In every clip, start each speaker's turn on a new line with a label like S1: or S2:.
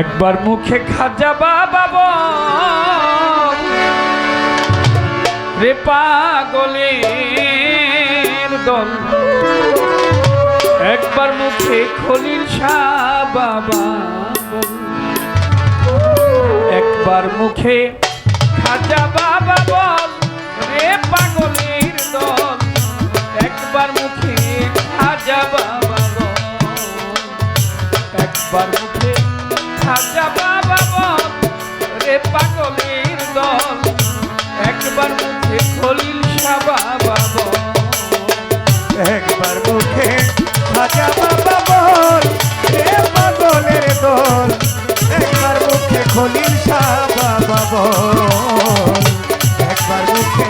S1: একবার মুখে খাজা বাবা রে পাগলের দল। একবার মুখে খলিল বাবা একবার মুখে খাজা বাবা বল। খলিল শাহ বাবা বল।
S2: একবার মুখে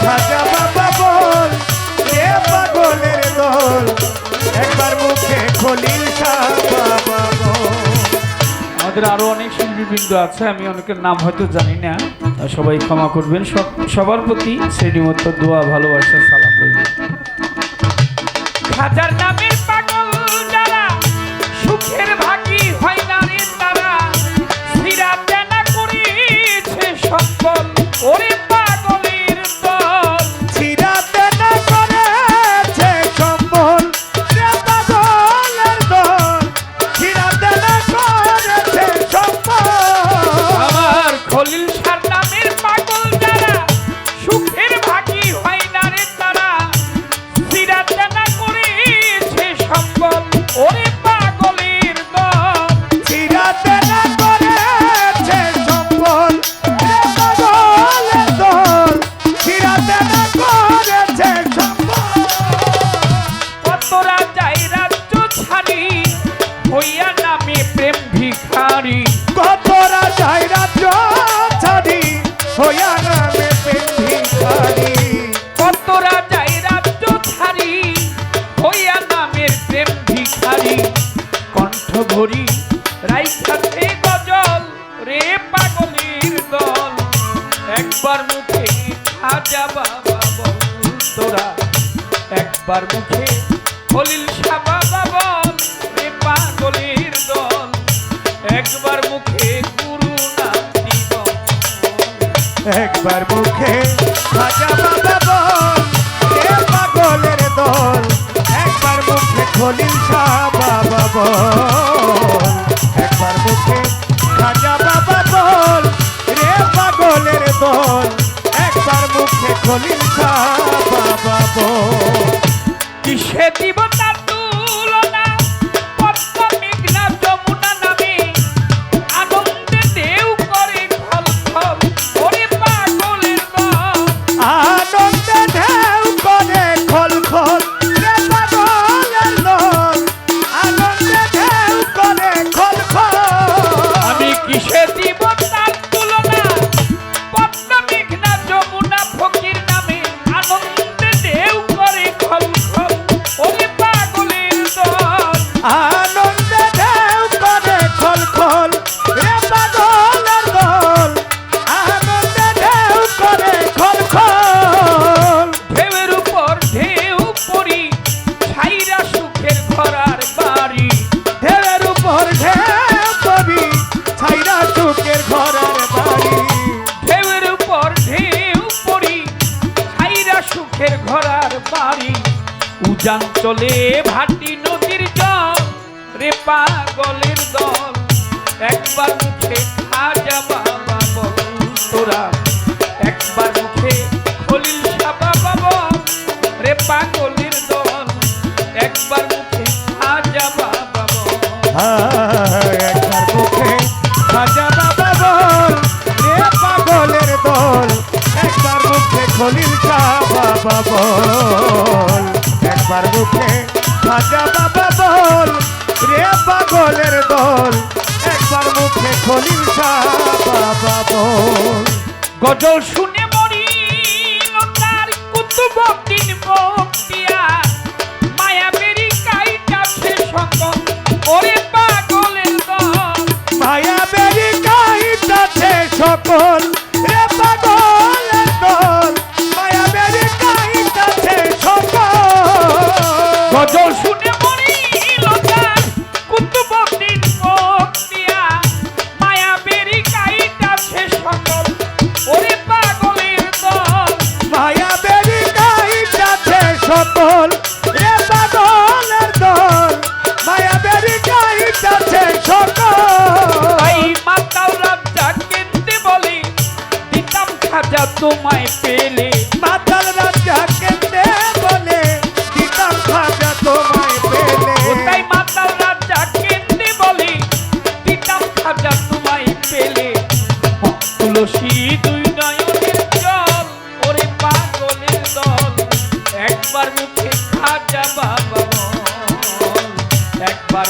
S2: খাজা বাবা বল। রে পাগলের দল। একবার মুখে খলিল শাহ বাবা বল।
S1: আমাদের আরও অনেক শিল্পীবৃন্দ আছে আমি অনেকের নাম হয়তো জানি না। সবাই ক্ষমা করবেন। সব- সবার প্রতি শ্রেণীমত্ত দোয়া ভালোবাসা সালাম রইল। হাজার নামের ভরি রাইখাতে গজল, রে পাগলের দল। একবার মুখে খাজা বাবা বল তোরা। একবার মুখে খলিল শাহ বাবা বল, রে পাগলের দল। একবার মুখে গুরু নাতি বল।
S2: একবার মুখে খাজা বাবা বল এ পাগলের দল। একবার মুখে খলিল শাহ বাবা বল। মুখে
S1: ঢেউ পড়ি ছাইরা সুখের ঘরার বাড়ি।
S2: ঢেউয়ের উপর ঢেউ কবি ছাইরা সুখের ঘরের বাড়ি।
S1: ঢেউয়ের উপর ঢেউ পড়ি ছাইরা সুখের ঘরার বাড়ি। উজান চলে ভাটি নদীর জল, রে পাগলের দল, একবার মুখে খাজা বাবা একবার মুখে খাজা বাবা বল,
S2: রে পাগলের দল। একবার মুখে খলিল বাবা বল।
S1: গজল শুনে মরি তার কুতুব সকল এ বাদলের দল
S2: মায়া বেরি সকল
S3: এই মাতাউরাম যাকে বলি দিতাম খাজা তোমায়
S1: পেলে। একবার